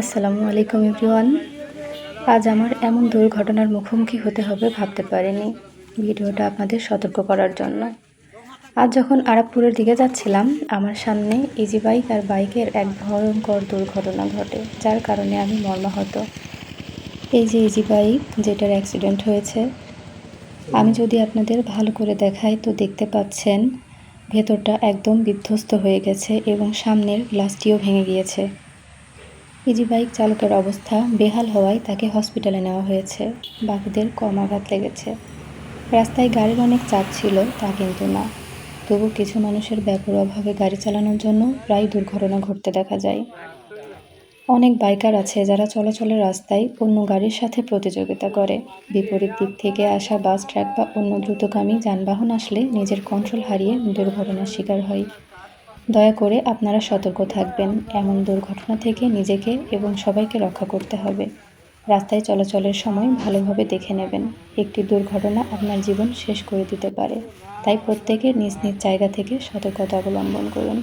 আসসালামু আলাইকুম এভরিওয়ান। আজ আমার এমন দুর্ঘটনার মুখোমুখি হতে হবে ভাবতে পারিনি। ভিডিওটা আপনাদের সতর্ক করার জন্য। আজ যখন আরাকপুরের দিকে যাচ্ছিলাম, আমার সামনে ইজি বাইক আর বাইকের এক ভয়ঙ্কর দুর্ঘটনা ঘটে, যার কারণে আমি মর্মাহত। এই যে ইজি বাইক যেটার অ্যাক্সিডেন্ট হয়েছে, আমি যদি আপনাদের ভালো করে দেখাই, তো দেখতে পাচ্ছেন, ভেতরটা একদম বিধ্বস্ত হয়ে গেছে এবং সামনের গ্লাসটিও ভেঙে গিয়েছে। ইজি বাইক চালকের অবস্থা বেহাল হওয়ায় তাকে হসপিটালে নেওয়া হয়েছে। বাকিদের কম আঘাত লেগেছে। রাস্তায় গাড়ির অনেক চাপ ছিল, তা কিন্তু না। তবু কিছু মানুষের ব্যাপরভাবে গাড়ি চালানোর জন্য প্রায় দুর্ঘটনা ঘটতে দেখা যায়। অনেক বাইকার আছে যারা চলাচলের রাস্তায় অন্য গাড়ির সাথে প্রতিযোগিতা করে। বিপরীত দিক থেকে আসা বাস, ট্রাক বা অন্য দ্রুতগামী যানবাহন আসলে নিজের কন্ট্রোল হারিয়ে দুর্ঘটনার শিকার হয়। দয়া করে আপনারা সতর্ক থাকবেন। এমন দুর্ঘটনা থেকে নিজেকে এবং সবাইকে রক্ষা করতে হবে। রাস্তায় চলাচলের সময় ভালোভাবে দেখে নেবেন। একটি দুর্ঘটনা আপনার জীবন শেষ করে দিতে পারে। তাই প্রত্যেকে নিজ নিজ জায়গা থেকে সতর্কতা অবলম্বন করুন।